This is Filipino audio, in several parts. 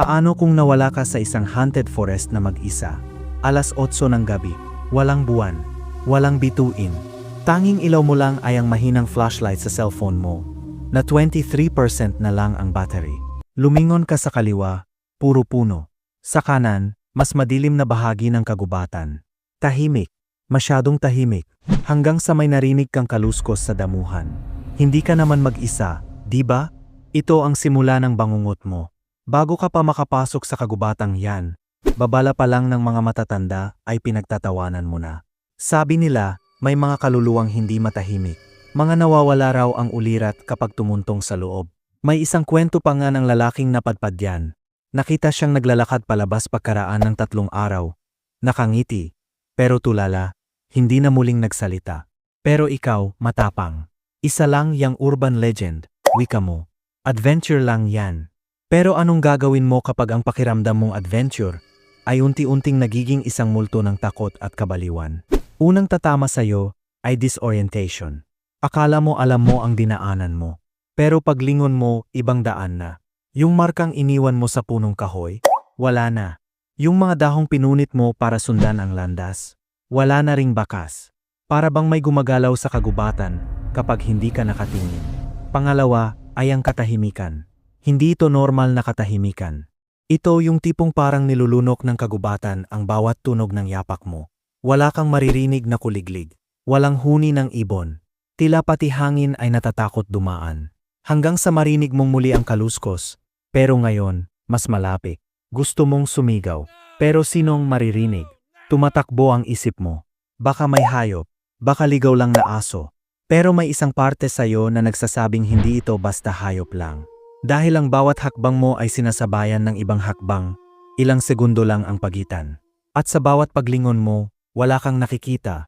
Paano kung nawala ka sa isang haunted forest na mag-isa? Alas 8 ng gabi, walang buwan, walang bituin. Tanging ilaw mo lang ay ang mahinang flashlight sa cellphone mo, na 23% na lang ang battery. Lumingon ka sa kaliwa, puro puno. Sa kanan, mas madilim na bahagi ng kagubatan. Tahimik, masyadong tahimik, hanggang sa may narinig kang kaluskos sa damuhan. Hindi ka naman mag-isa, di ba? Ito ang simula ng bangungot mo. Bago ka pa makapasok sa kagubatang yan, babala pa lang ng mga matatanda ay pinagtatawanan mo na. Sabi nila, may mga kaluluwang hindi matahimik. Mga nawawala raw ang ulirat kapag tumuntong sa loob. May isang kwento pa nga ng lalaking napadpad yan. Nakita siyang naglalakad palabas pagkaraan ng tatlong araw. Nakangiti, pero tulala, hindi na muling nagsalita. Pero ikaw, matapang. Isa lang yang urban legend, wika mo. Adventure lang yan. Pero anong gagawin mo kapag ang pakiramdam mong adventure ay unti-unting nagiging isang multo ng takot at kabaliwan? Unang tatama sa'yo ay disorientation. Akala mo alam mo ang dinaanan mo. Pero paglingon mo, ibang daan na. Yung markang iniwan mo sa punong kahoy, wala na. Yung mga dahong pinunit mo para sundan ang landas, wala na ring bakas. Para bang may gumagalaw sa kagubatan kapag hindi ka nakatingin. Pangalawa ay ang katahimikan. Hindi ito normal na katahimikan. Ito yung tipong parang nilulunok ng kagubatan ang bawat tunog ng yapak mo. Wala kang maririnig na kuliglig. Walang huni ng ibon. Tila pati hangin ay natatakot dumaan. Hanggang sa marinig mong muli ang kaluskos. Pero ngayon, mas malapit. Gusto mong sumigaw. Pero sinong maririnig? Tumatakbo ang isip mo. Baka may hayop. Baka ligaw lang na aso. Pero may isang parte sa'yo na nagsasabing hindi ito basta hayop lang. Dahil ang bawat hakbang mo ay sinasabayan ng ibang hakbang, ilang segundo lang ang pagitan. At sa bawat paglingon mo, wala kang nakikita,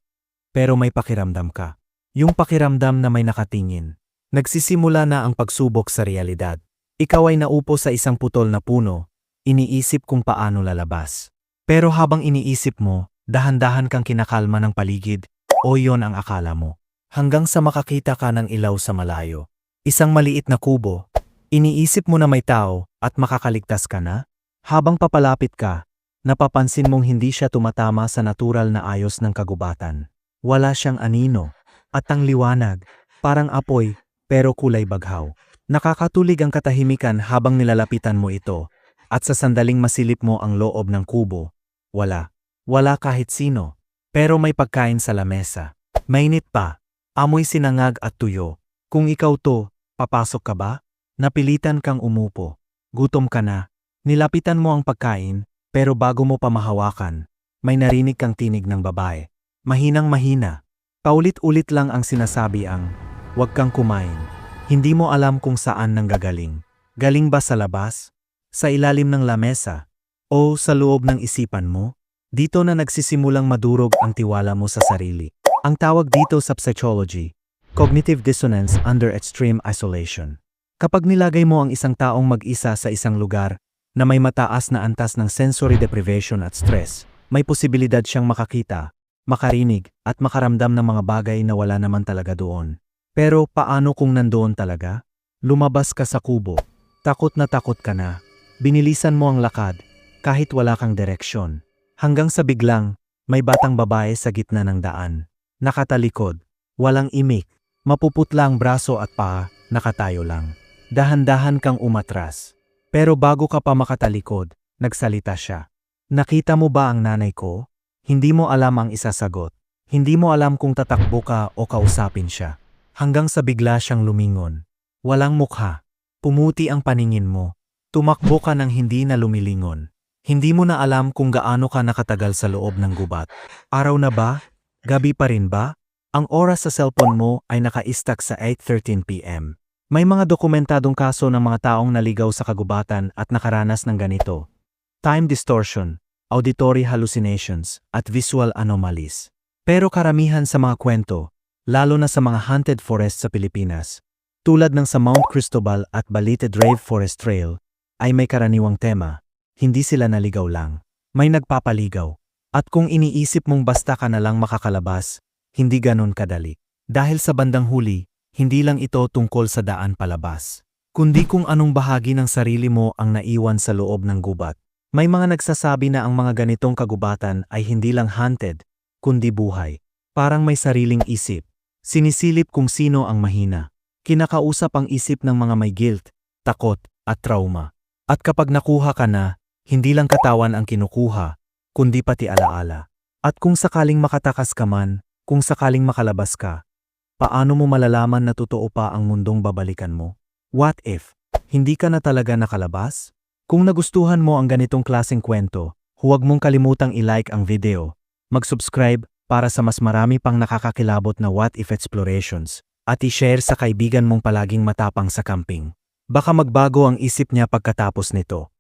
pero may pakiramdam ka. Yung pakiramdam na may nakatingin. Nagsisimula na ang pagsubok sa realidad. Ikaw ay naupo sa isang putol na puno, iniisip kung paano lalabas. Pero habang iniisip mo, dahan-dahan kang kinakalma ng paligid, o yon ang akala mo. Hanggang sa makakita ka ng ilaw sa malayo. Isang maliit na kubo, Iniisip mo na may tao at makakaligtas ka na? Habang papalapit ka, napapansin mong hindi siya tumatama sa natural na ayos ng kagubatan. Wala siyang anino, at ang liwanag, parang apoy, pero kulay baghaw. Nakakatulig ang katahimikan habang nilalapitan mo ito, at sa sandaling masilip mo ang loob ng kubo, wala. Wala kahit sino. Pero may pagkain sa lamesa. Mainit pa. Amoy sinangag at tuyo. Kung ikaw to, papasok ka ba? Napilitan kang umupo. Gutom ka na. Nilapitan mo ang pagkain, pero bago mo pa mahawakan, may narinig kang tinig ng babae. Mahinang mahina. Paulit-ulit lang ang sinasabi ang, huwag kang kumain. Hindi mo alam kung saan nang gagaling. Galing ba sa labas? Sa ilalim ng lamesa? O sa loob ng isipan mo? Dito na nagsisimulang madurog ang tiwala mo sa sarili. Ang tawag dito sa psychology, cognitive dissonance under extreme isolation. Kapag nilagay mo ang isang taong mag-isa sa isang lugar na may mataas na antas ng sensory deprivation at stress, may posibilidad siyang makakita, makarinig, at makaramdam ng mga bagay na wala naman talaga doon. Pero paano kung nandoon talaga? Lumabas ka sa kubo, takot na takot ka na, binilisan mo ang lakad, kahit wala kang direksyon. Hanggang sa biglang, may batang babae sa gitna ng daan. Nakatalikod, walang imik, mapuputla ang braso at paa, nakatayo lang. Dahan-dahan kang umatras. Pero bago ka pa makatalikod, nagsalita siya. Nakita mo ba ang nanay ko? Hindi mo alam ang isasagot. Hindi mo alam kung tatakbo ka o kausapin siya. Hanggang sa bigla siyang lumingon. Walang mukha. Pumuti ang paningin mo. Tumakbo ka ng hindi na lumilingon. Hindi mo na alam kung gaano ka nakatagal sa loob ng gubat. Araw na ba? Gabi pa rin ba? Ang oras sa cellphone mo ay naka-stack sa 8.13pm. May mga dokumentadong kaso ng mga taong naligaw sa kagubatan at nakaranas ng ganito. Time distortion, auditory hallucinations, at visual anomalies. Pero karamihan sa mga kwento, lalo na sa mga haunted forest sa Pilipinas, tulad ng sa Mount Cristobal at Balite Drave Forest Trail, ay may karaniwang tema, hindi sila naligaw lang, may nagpapaligaw. At kung iniisip mong basta ka na lang makakalabas, hindi ganon kadali. Dahil sa bandang huli, hindi lang ito tungkol sa daan palabas. kundi kung anong bahagi ng sarili mo ang naiwan sa loob ng gubat. May mga nagsasabi na ang mga ganitong kagubatan ay hindi lang haunted, kundi buhay. Parang may sariling isip. Sinisilip kung sino ang mahina. Kinakausap ang isip ng mga may guilt, takot, at trauma. At kapag nakuha ka na, hindi lang katawan ang kinukuha, kundi pati alaala. At kung sakaling makatakas ka man, kung sakaling makalabas ka, paano mo malalaman na totoo pa ang mundong babalikan mo? What if, hindi ka na talaga nakalabas? Kung nagustuhan mo ang ganitong klaseng kwento, huwag mong kalimutang i-like ang video, mag-subscribe para sa mas marami pang nakakakilabot na what if explorations, at i-share sa kaibigan mong palaging matapang sa camping. Baka magbago ang isip niya pagkatapos nito.